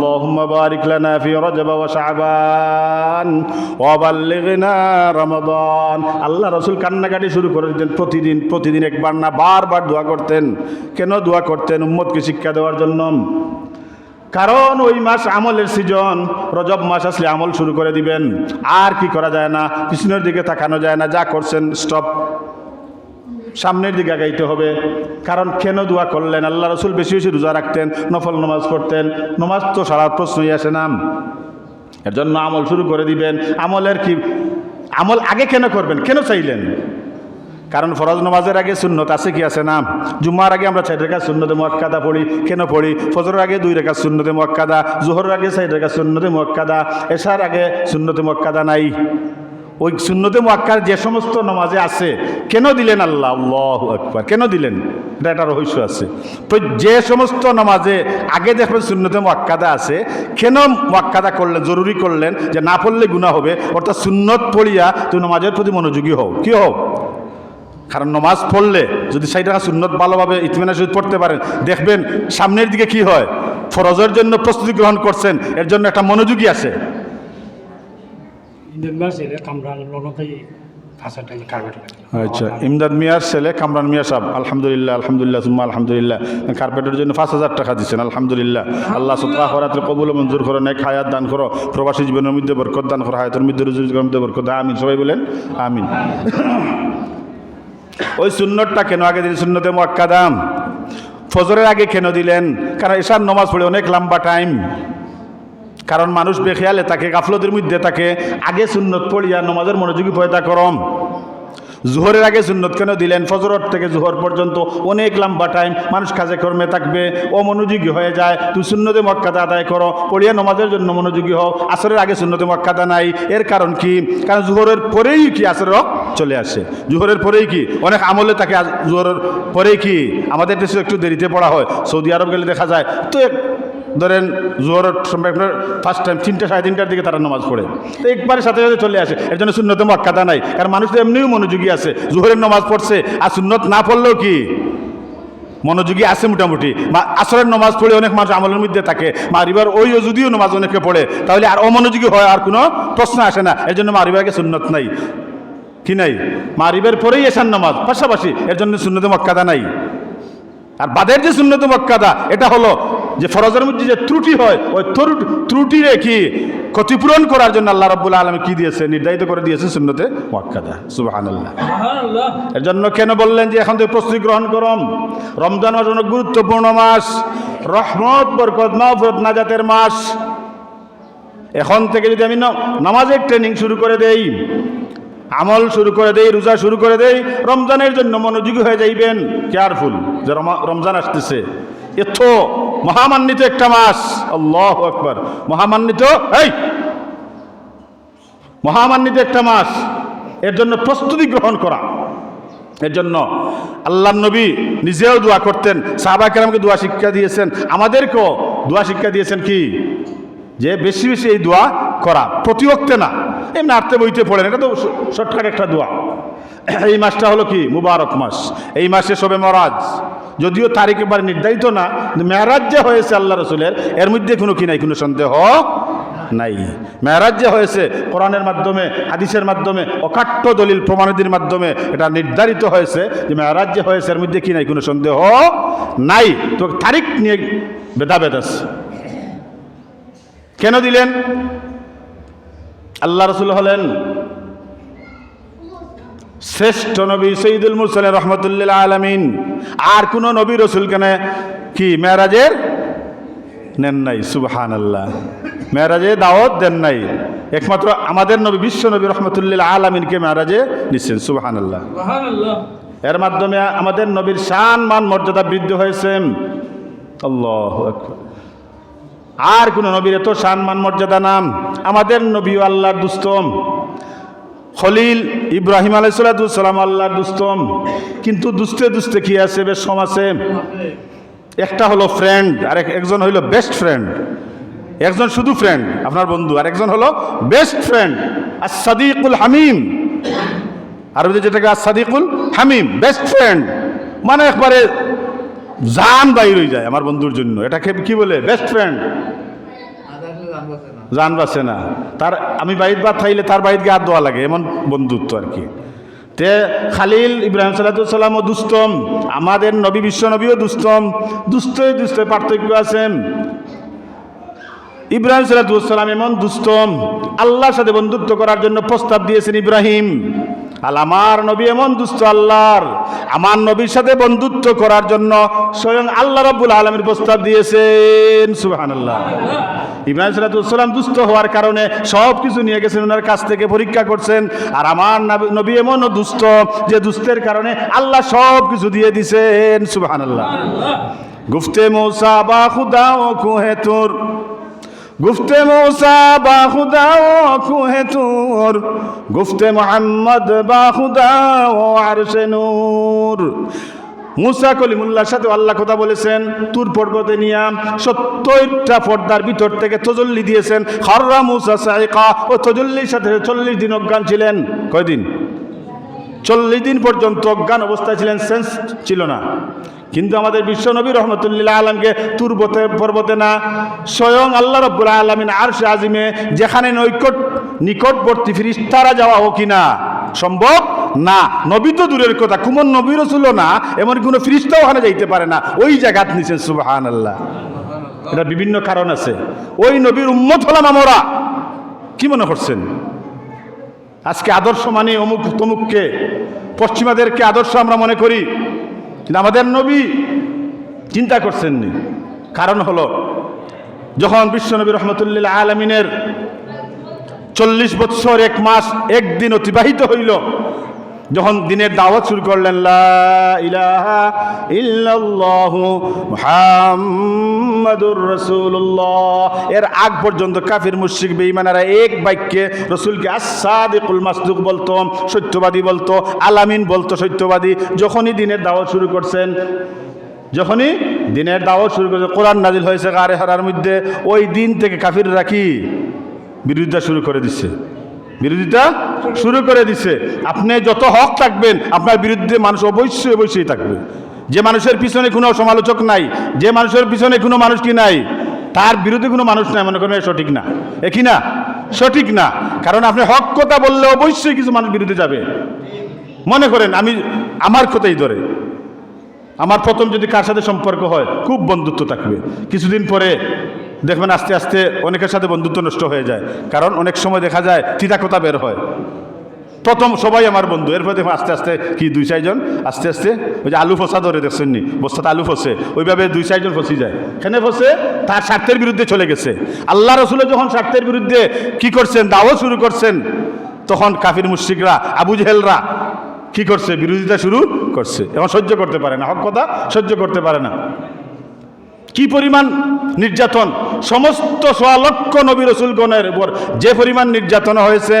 اللهم بارك لنا في رجب وشعبان وبلغنا رمضان আল্লাহ রসুল কান্নাকাটি শুরু করে দিতেন প্রতিদিন প্রতিদিন একবার না বারবার দোয়া করতেন কেন দোয়া করতেন উম্মতকে শিক্ষা দেওয়ার জন্য কারণ ওই মাস আমলের সিজন রজব মাস আসলে আমল শুরু করে দিবেন আর কি করা যায় না পিছনের দিকে তাকানো যায় না যা করছেন স্টপ সামনের দিকে আগাইতে হবে। কারণ কেন দোয়া করলেন? আল্লাহ রসুল বেশি বেশি রোজা রাখতেন, নফল নমাজ পড়তেন। নমাজ তো সারা প্রশ্নই আসে না। এর জন্য আমল শুরু করে দিবেন। আমলের কি আমল আগে কেন করবেন? কেন চাইলেন? কারণ ফরজ নমাজের আগে সুন্নত আছে কি আছে না? জুম্মার আগে আমরা চার রেখা শূন্যতে মোয়াক্কাদা পড়ি। কেন পড়ি? ফজরের আগে দুই রেখা শূন্যতে মোয়াক্কাদা, জোহরের আগে চার রেখা শূন্যতে মোয়াক্কাদা, এশার আগে শূন্যতে মোয়াক্কাদা নাই। ওই শূন্যতে মোয়াক্কার যে সমস্ত নমাজে আছে, কেন দিলেন আল্লাহ? আল্লাহ আকবার। কেন দিলেন? এটা একটা রহস্য আছে। তো যে সমস্ত নমাজে আগে দেখবেন শূন্যতে মোয়াক্কাদা আছে, কেন মোয়াক্কাদা করলেন, জরুরি করলেন যে না পড়লে গুণা হবে? অর্থাৎ সুন্নত পড়িয়া তুমি নমাজের প্রতি মনোযোগী হও। কি হও? কারণ নমাজ পড়লে যদি সেই সুন্নত ভালোভাবে ইতমিনের সহিত পড়তে পারেন, দেখবেন সামনের দিকে কি হয়? ফরজের জন্য প্রস্তুতি গ্রহণ করছেন, এর জন্য একটা মনোযোগী আছে। আচ্ছা ইমদাদ মিয়ার ছেলে কামরান মিয়া সাহেব, আলহামদুলিল্লাহ আলহামদুলিল্লাহ, সুম্মা আলহামদুলিল্লাহ। কার্পেটের জন্য পাঁচ হাজার টাকা দিচ্ছেন, আলহামদুলিল্লাহ। আল্লাহ হরাতের কবুল মঞ্জুর করো, নেক হায়াত দান করো, প্রবাসী জীবনের মধ্যে বরকত দান করো, হায়াতের মধ্যে রুজির মধ্যে বরকত আমিন, সবাই বলেন, আমিন। ওই সুন্নতটা কেন আগে দিলেন? সুন্নতে দাম ফজরের আগে কেন দিলেন? কারণ এসার নমাজ পড়ে অনেক লম্বা টাইম কারণ মানুষ বেখেয়ালে তাকে গাফলতের মধ্যে তাকে আগে সুন্নত পড়িয়া নমাজের মনোযোগী পয়দা করম। জোহরের আগে সুন্নত কেন দিলেন? ফজরত থেকে জোহর পর্যন্ত অনেক লম্বা টাইম মানুষ কাজে কর্মে থাকবে অমনোযোগী হয়ে যায়। তুই শূন্যতে মক্কাদা আদায় করো, পড়িয়া নমাজের জন্য মনোযোগী হও। আসরের আগে শূন্যতে মক্কাদা নাই, এর কারণ কি? কারণ জোহরের পরেই কি আসরের চলে আসে? জোহরের পরেই কি? অনেক আমলে আজ- জোহরের পরেই কি? আমাদের দেশে একটু দেরিতে পড়া হয়, সৌদি আরব গেলে দেখা যায়, তো ধরেন জোহরের সময় ফার্স্ট টাইম তিনটে সাড়ে তিনটার দিকে তারা নামাজ পড়ে। তো একবারে সাথে সাথে চলে আসে। এর জন্য শূন্যতে মক্কাদা নাই। কারণ মানুষ তো এমনিও মনোযোগী আছে। জোহরের নামাজ পড়ছে, আর সুন্নত না পড়লেও কি? মনোযোগী আছে মোটামুটি। আসরের নামাজ পড়ে অনেক মানুষ আমলের মধ্যে থাকে। মারিবার ওইও যদিও নামাজ অনেকে পড়ে, তাহলে আর অমনোযোগী হয় আর কোনো প্রশ্ন আসে না। এর জন্য মারিবারকে সুন্নত নাই। কি নাই? মারিবের পরেই এসান নামাজ। পাশাপাশি এর জন্য শূন্যতে মক্কাদা নাই। আর বাদের যে শূন্যত মক্কাদা, এটা হলো যে ফরজের মধ্যে যে ত্রুটি হয় ওই ত্রু- ত্রুটিরে কি ক্ষতিপূরণ করার জন্য আল্লাহ রব্বুল আলম কি দিয়েছে নির্ধারিত করে দিয়েছে শূন্যতে মক্কাদা সুবাহান আল্লাহ এর জন্য কেন বললেন যে এখন থেকে প্রস্তুতি গ্রহণ করম রমজান মাস অনেক গুরুত্বপূর্ণ মাস। রহমত বরকত মাহফরত নাজাতের মাস। এখন থেকে যদি আমি নামাজের ট্রেনিং শুরু করে দেই আমল শুরু করে দেই রোজা শুরু করে দেই রমজানের জন্য মনোযোগী হয়ে যাইবেন। কেয়ারফুল যে রমা- রমজান আসতেছে। এত মহামান্বিত একটা মাস। আল্লাহ আকবার। মহামান্বিত, এই! মহামান্বিত একটা মাস। এর জন্য প্রস্তুতি গ্রহণ করা। এর জন্য আল্লাহ নবী নিজেও দোয়া করতেন সাহাবাকেরামকে দোয়া শিক্ষা দিয়েছেন। আমাদেরকেও দোয়া শিক্ষা দিয়েছেন কি? যে বেশি বেশি এই দোয়া করা। প্রতি অক্তে না। এমনি আর্তে বইতে পড়েন, এটা তো শর্টকাট একটা দোয়া। এই মাসটা হলো কি? মুবারক মাস। এই মাসে সবে মরাজ। যদিও তারিখ এবার নির্ধারিত না মেয়ারাজ যে হয়েছে আল্লাহ রসুলের, এর মধ্যে কোনো কি নাই, কোনো সন্দেহ নাই। মেয়ারাজ যে হয়েছে, কোরআনের মাধ্যমে, হাদিসের মাধ্যমে, অকাট্য দলিল প্রমাণীদের মাধ্যমে এটা নির্ধারিত হয়েছে, যে মেয়ারাজ যে হয়েছে, এর মধ্যে কি নাই, কোনো সন্দেহ নাই। তো তারিখ নিয়ে ভেদাভেদ আছে। কেন দিলেন? আল্লাহ রসুল হলেন শ্রেষ্ঠ নবী সঈদুল মুরসালিন রহমতুল্লাহ আলমিন। আর কোন নবী রসুল কেন কি মেয়ারাজের নেন নাই? সুবহান আল্লাহ মেয়ারাজে দাওয়াত দেন নাই। একমাত্র আমাদের নবী বিশ্ব নবী রহমতুল্লাহ আলমিনকে মেয়ারাজে নিচ্ছেন সুবহান আল্লাহ এর মাধ্যমে আমাদের নবীর শান মান মর্যাদা বৃদ্ধি হয়েছে। আল্লাহ আর কোন নবীর এত শান মান মর্যাদা নাম? আমাদের নবী আল্লাহর দুস্তম। খলিল ইব্রাহিম আলাইসালাম আল্লাহ দুস্তম কিন্তু দুস্তে দুস্তে কি আছে, বেশ সম আছে। একটা হলো ফ্রেন্ড আর এক- একজন হইল বেস্ট ফ্রেন্ড একজন শুধু ফ্রেন্ড আপনার বন্ধু। আর একজন হলো বেস্ট ফ্রেন্ড আর সাদিকুল হামিম। আরবিতে যেটাকে আর সাদিকুল হামিম বেস্ট ফ্রেন্ড মানে একবারে জান বাইর হয়ে যায় আমার বন্ধুর জন্য। এটাকে কি বলে? বেস্ট ফ্রেন্ড জান বাসে না। তার, আমি বাড়ির বাদ থাইলে তার বাড়ির হাত দেওয়া লাগে, এমন বন্ধুত্ব আর কি। তে খালিল ইব্রাহিম সাল্লাতুসাল্লামও দুস্তম আমাদের নবী বিশ্ব নবীও দুস্তম দুস্তই দুস্তই পার্থক্য আছেন ইব্রাহিম সালাতাম এমন দুস্তম আল্লাহর সাথে বন্ধুত্ব করার জন্য প্রস্তাব দিয়েছেন ইব্রাহিম। আল আমার নবী এমন দুস্থ আল্লাহর। আমার নবীর সাথে বন্ধুত্ব করার জন্য স্বয়ং আল্লাহ রব্বুল আলমীর প্রস্তাব দিয়েছেন। সুহান আল্লাহ ইব্রাহিম সালাতাম দুস্থ হওয়ার কারণে সব কিছু নিয়ে গেছেন, ওনার কাছ থেকে পরীক্ষা করছেন। আর আমার নবী- এমনও দুস্থ যে দুস্থের কারণে আল্লাহ সব কিছু দিয়ে দিছেন। সুহান আল্লাহ গুফতে মৌসা বা খুদা ও কুহে তোর। গুফতে মৌসা বা খুদা ও কুহে তোর। গুফতে মোহাম্মদ বা খুদা ও আরশে নূর। মুসা কলিমুল্লার সাথে আল্লাহ কথা বলেছেন, তুর পর্বতে নিয়া সত্তরটা পর্দার ভিতর থেকে তজল্লি দিয়েছেন। হররা মুসা সাইকা ও তজল্লির সাথে চল্লিশ দিন অজ্ঞান ছিলেন। কয়দিন? চল্লিশ দিন পর্যন্ত অজ্ঞান অবস্থায় ছিলেন সেন্স ছিল না। কিন্তু আমাদের বিশ্বনবী রহমতুল্লাহ আলমকে তুরবতে, পর্বতে না, স্বয়ং আল্লাহ রব্বুল আলমিন আর সে আজিমে যেখানে নৈকট, নিকটবর্তী ফিরিস্তারা যাওয়া হোক না সম্ভব? না। নবী তো দূরের কথা কুমন নবী রসুল না এমন কোনো ফিরিস্তাও ওখানে যাইতে পারে না। ওই জায়গাত নিছেন সুবাহান আল্লাহ এটা বিভিন্ন কারণ আছে। ওই নবীর উম্মত হলাম আমরা। কি মনে করছেন? আজকে আদর্শ মানে অমুক তমুককে, পশ্চিমাদেরকে আদর্শ আমরা মনে করি, কিন্তু আমাদের নবী চিন্তা করছেননি। কারণ হলো, যখন বিশ্বনবী রহমতুল্লাহ আলমিনের চল্লিশ বৎসর এক মাস একদিন অতিবাহিত হইল যখন দিনের দাওয়াত শুরু করলেন এর আগ পর্যন্ত কাফির, মুশরিক, বেঈমানেরা এক বাক্যে রসুলকে আসাদিকুল মাসদুক বলতো, সত্যবাদী বলতো, আলামিন বলতো, সত্যবাদী। যখনই দিনের দাওয়াত শুরু করছেন, যখনই দিনের দাওয়াত শুরু করছে কোরআন নাজিল হয়েছে গারে হারার মধ্যে, ওই দিন থেকে কাফিররা কি বিরোধিতা শুরু করে দিচ্ছে? বিরোধিতা শুরু করে দিছে। আপনি যত হক থাকবেন, আপনার বিরুদ্ধে মানুষ অবশ্যই অবশ্যই থাকবে। যে মানুষের পিছনে কোনো সমালোচক নাই, যে মানুষের পিছনে কোনো মানুষ কি নাই, তার বিরুদ্ধে কোনো মানুষ নাই, মনে করেন সঠিক না। একই না? সঠিক না। কারণ আপনি হক কথা বললে অবশ্যই কিছু মানুষ বিরুদ্ধে যাবে। মনে করেন, আমি, আমার কথাই ধরে। আমার প্রথম যদি কার সাথে সম্পর্ক হয়, খুব বন্ধুত্ব থাকবে। কিছুদিন পরে দেখবেন আস্তে আস্তে অনেকের সাথে বন্ধুত্ব নষ্ট হয়ে যায়। কারণ অনেক সময় দেখা যায় তিতাকতা বের হয়। প্রথম সবাই আমার বন্ধু, এরপর দেখো আস্তে আস্তে কি দুই চারজন? আস্তে আস্তে ওই যে আলু ফসা ধরে দেখছেন নি? বস্তাতে আলু ফসে। ওইভাবে দুই চারজন ফসি যায়। এখানে ফসে? তার স্বার্থের বিরুদ্ধে চলে গেছে। আল্লাহ রসুলের যখন স্বার্থের বিরুদ্ধে কি করছেন দাওয়া শুরু করছেন, তখন কাফির মুশ্রিকরা, আবু জেহেলরা কি করছে? বিরোধিতা শুরু করছে। এখন সহ্য করতে পারে না। হক কথা, সহ্য করতে পারে না। কি পরিমাণ নির্যাতন? সমস্ত সোয়া লক্ষ নবী রসুলগণের উপর যে পরিমাণ নির্যাতন হয়েছে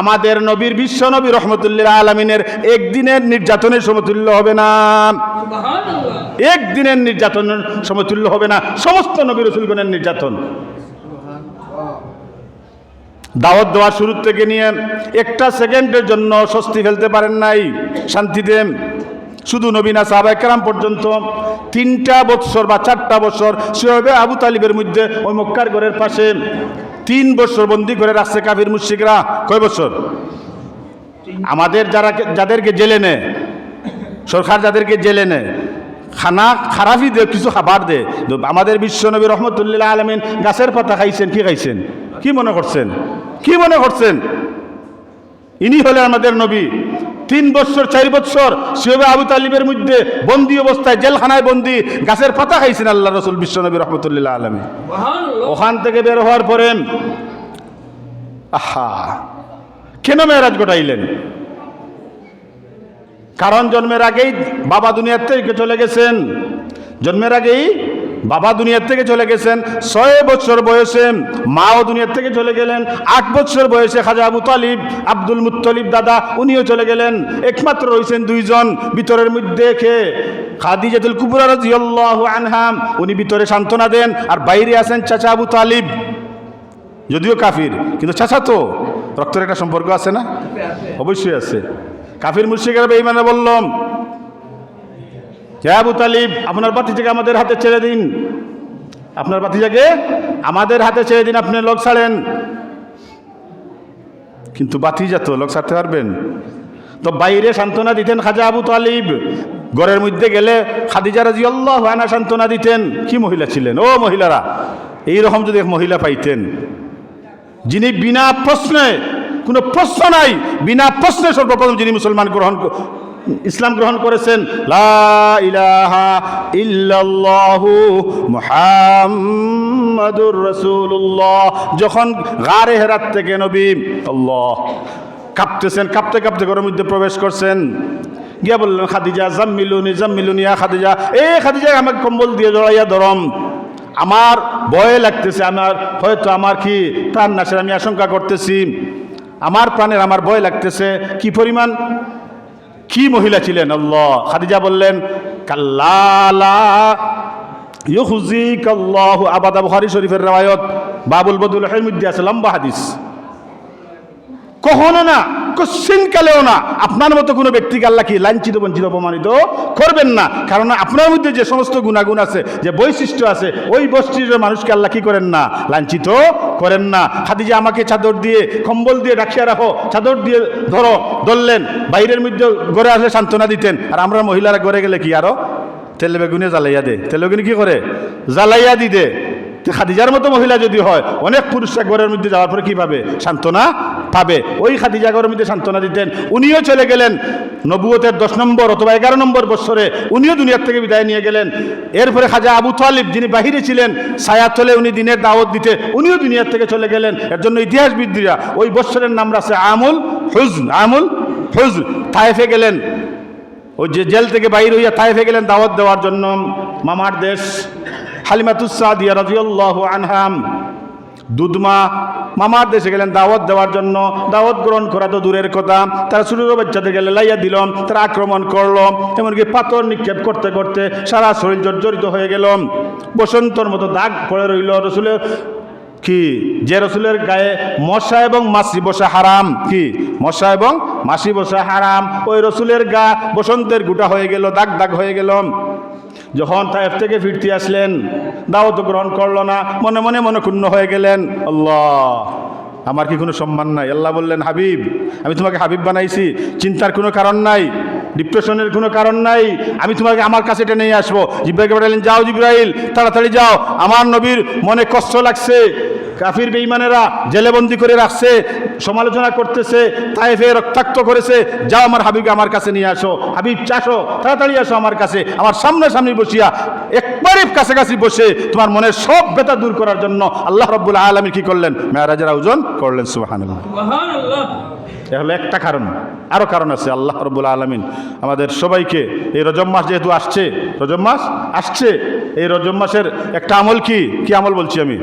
আমাদের নবীর বিশ্ব নবী রহমতুল্লাহ আলমিনের একদিনের নির্যাতনের সমতুল্য হবে না। একদিনের নির্যাতনের সমতুল্য হবে না। সমস্ত নবী রসুলগণের নির্যাতন। দাওয়াত দেওয়া শুরু থেকে নিয়ে একটা সেকেন্ডের জন্য স্বস্তি ফেলতে পারেন নাই শান্তিতে। শুধু নবীনা সাহাবা একরাম পর্যন্ত তিনটা বৎসর বা চারটা বছর সেভাবে আবু তালিবের মধ্যে ওই মক্কার ঘরের পাশে তিন বছর বন্দি করে রাখছে কাবির মুশিকরা কয় বছর আমাদের যারা যাদেরকে জেলে নেয় সরকার যাদেরকে জেলে নেয় খানা খারাপই দে কিছু খাবার দে আমাদের বিশ্বনবী রহমতুল্লাহ আলমিন গাছের পাতা খাইছেন, কি খাইছেন? কি মনে করছেন? কি মনে করছেন? ইনি হলেন আমাদের নবী। তিন বছর, চার বছর শিবে আবু তালিবের মধ্যে বন্দি অবস্থায় জেলখানায় বন্দি গাছের পাতা খাইছেন আল্লাহ রসুল বিশ্বনবী রহমতুল্লাহ আলমী ওখান থেকে বের হওয়ার পরে, আহা, কেন মেয়েরাজ গোটাইলেন? কারণ জন্মের আগেই বাবা দুনিয়ার থেকে চলে গেছেন। জন্মের আগেই বাবা দুনিয়ার থেকে চলে গেছেন, ছয় বছর বয়সে মাও দুনিয়ার থেকে চলে গেলেন, আট বছর বয়সে খাজা আবু তালিব, আব্দুল মুত্তলিব দাদা, উনিও চলে গেলেন। একমাত্র রয়েছেন দুইজন, ভিতরের মধ্যে খেয়ে খাদিজাতুল কুবরা রাদিয়াল্লাহু আনহাম উনি ভিতরে সান্ত্বনা দেন, আর বাইরে আছেন চাচা আবু তালিব। যদিও কাফির, কিন্তু চাচা তো, রক্তের একটা সম্পর্ক আছে না? অবশ্যই আছে। কাফির মুর্শিকের বেইমানে বললাম আবু তালিব, আপনার বাতি থেকে আমাদের হাতে ছেড়ে দিন। আপনার বাতিজাকে আমাদের হাতে ছেড়ে দিন, আপনি লোক ছাড়েন। কিন্তু বাতিজা তো লোক ছাড়তে পারবেন। তো বাইরে সান্ত্বনা দিতেন খাজা আবু তালিব। ঘরের মধ্যে গেলে খাদিজা রাজি আল্লাহ আনা সান্ত্বনা দিতেন। কি মহিলা ছিলেন? ও মহিলারা, এইরকম যদি মহিলা পাইতেন, যিনি বিনা প্রশ্নে, কোনো প্রশ্ন নাই, বিনা প্রশ্নে সর্বপ্রথম যিনি মুসলমান গ্রহণ ইসলাম গ্রহণ করেছেন যখন গারে হেরাত থেকে নবী আল্লাহ কাঁপতেছেন, কাঁপতে কাঁপতে ঘরের মধ্যে প্রবেশ করছেন। গিয়া বললেন, খাদিজা, জাম্মিলুনি জাম্মিলুনি ইয়া খাদিজা। এ খাদিজা, আমাকে কম্বল দিয়ে জড়াইয়া ধরম। আমার ভয় লাগতেছে, আমার হয়তো আমার কি? প্রাণ নাশের আমি আশঙ্কা করতেছি। আমার প্রাণের আমার ভয় লাগতেছে। কি পরিমাণ কি মহিলা ছিলেন? আল্লাহ। খাদিজা বললেন শরীফের রায়ত বাবুল বদুল মধ্যে আছে হাদিস। কখনো না। কোশ্চিন কালেও না, আপনার মতো কোনো ব্যক্তিকে আল্লাহ কি লাঞ্ছিত, বঞ্চিত, অপমানিত করবেন না। কারণ আপনার মধ্যে যে সমস্ত গুণাগুণ আছে, যে বৈশিষ্ট্য আছে, ওই বৈশিষ্ট্যের মানুষকে আল্লাহ কি করেন না, লাঞ্ছিত করেন না। খাদিজা, আমাকে চাদর দিয়ে, কম্বল দিয়ে ডাকিয়া রাখো, চাদর দিয়ে ধরো, ধরলেন, বাইরের মধ্যে ঘরে আসলে সান্ত্বনা দিতেন। আর আমরা মহিলারা ঘরে গেলে কি আরও? তেলে বেগুনে জ্বালাইয়া দে। তেলে বেগুনে কি করে? জ্বালাইয়া দি দে। খাদিজার মতো মহিলা যদি হয়, অনেক পুরুষরা ঘরের মধ্যে যাওয়ার পরে কি পাবে? সান্ত্বনা পাবে। ওই খাদিজা মধ্যে সান্ত্বনা দিতেন। উনিও চলে গেলেন নবুয়তের দশ নম্বর অথবা এগারো নম্বর বৎসরে। উনিও দুনিয়ার থেকে বিদায় নিয়ে গেলেন। এরপরে খাজা আবু তালিব যিনি বাহিরে ছিলেন সায়াতলে উনি দিনের দাওয়াত দিতে উনিও দুনিয়ার থেকে চলে গেলেন। এর জন্য ইতিহাসবিদরা ওই বৎসরের নাম রাখছে আমুল হুজন আমুল হুজন। তাইফে গেলেন। ওই যে জেল থেকে বাইর হইয়া তাইফে গেলেন দাওয়াত দেওয়ার জন্য। মামার দেশ হালিমাতুসাদিয়া রাজিউল্লাহ আনহাম দুধমা মামার দেশে গেলেন, দাওয়াত দেওয়ার জন্য। দাওয়াত গ্রহণ করা তো দূরের কথা। তারা ছোটো বাচ্চাদের গেলে লাইয়া দিল, তারা আক্রমণ করল। এমনকি পাথর নিক্ষেপ করতে করতে সারা শরীর জর্জরিত হয়ে গেল। বসন্তর মতো দাগ পড়ে রইল। রসুলের কি? যে রসুলের গায়ে মশা এবং মাসি বসা হারাম। কি? মশা এবং মাসি বসা হারাম। ওই রসুলের গা বসন্তের গুটা হয়ে গেল, দাগ দাগ হয়ে গেল। যখন তাইফ থেকে ফিরতে আসলেন, দাওয়াত গ্রহণ করল না, মনে মনে মনে ক্ষুণ্ণ হয়ে গেলেন। আল্লাহ, আমার কি কোনো সম্মান নাই? আল্লাহ বললেন, হাবিব, আমি তোমাকে হাবিব বানাইছি, চিন্তার কোনো কারণ নাই, ডিপ্রেশনের কোনো কারণ নাই, আমি তোমাকে আমার কাছে এটা নিয়ে আসব। জিব্রাইলকে পাঠালেন, যাও জিব্রাইল, তাড়াতাড়ি যাও, আমার নবীর মনে কষ্ট লাগছে। কাফির বেঈমানেরা জেলেবন্দি করে রাখছে সমালোচনা করতেছে তাইফে রক্তাক্ত করেছে যাও আমার হাবিবকে আমার কাছে নিয়ে আসো হাবিব চাষো তাড়াতাড়ি আসো আমার কাছে আমার সামনে সামনে বসিয়া একবারে কাছাকাছি বসে তোমার মনের সব ব্যথা দূর করার জন্য আল্লাহ রব্বুল আলমী কি করলেন? মেয়ারাজের আয়োজন করলেন সুবাহান এ হলো একটা কারণ আরও কারণ আছে আল্লাহ রব্বুল আলমিন আমাদের সবাইকে এই রজব মাস যেহেতু আসছে রজব মাস আসছে এই রজব মাসের একটা আমল কি? কি আমল বলছি আমি?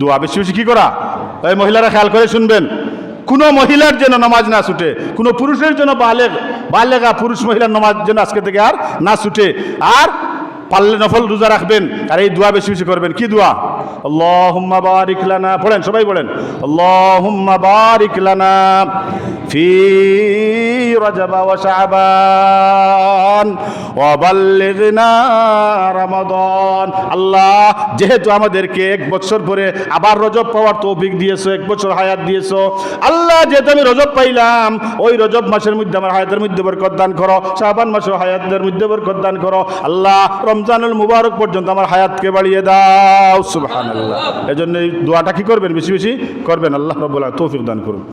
দোয়া বেশি বেশি কী করা? এই মহিলারা খেয়াল করে শুনবেন। কোনো মহিলার যেন নামাজ না ছুটে, কোনো পুরুষের জন্য বালেগ, বালেগা পুরুষ মহিলার নামাজ যেন আজকে থেকে আর না ছুটে। আর পারলে নফল রোজা রাখবেন, আর এই দোয়া বেশি বেশি করবেন। কি দোয়া? আল্লাহুম্মা বারিক লানা। পড়েন, সবাই বলেন আল্লাহুম্মা বারিক লানা ফি আল্লাহ, যেহেতু আমাদেরকে এক বছর পরে আবার রজব পাওয়ার তৌফিক দিয়েছ, এক বছর হায়াত দিয়েছ, আল্লাহ, যেহেতু আমি রজব পাইলাম, ওই রজব মাসের মধ্যে আমার হায়াতের মধ্যে বরকত দান করো, শাবান মাসে হায়াতের মধ্যে বরকত দান করো। আল্লাহ, রমজানুল মুবারক পর্যন্ত আমার হায়াতকে বাড়িয়ে দাও সুবহানাল্লাহ। এজন্য এই দোয়াটা কি করবেন? বেশি বেশি করবেন। আল্লাহ রব্বুল আলামিন তৌফিক দান করুন।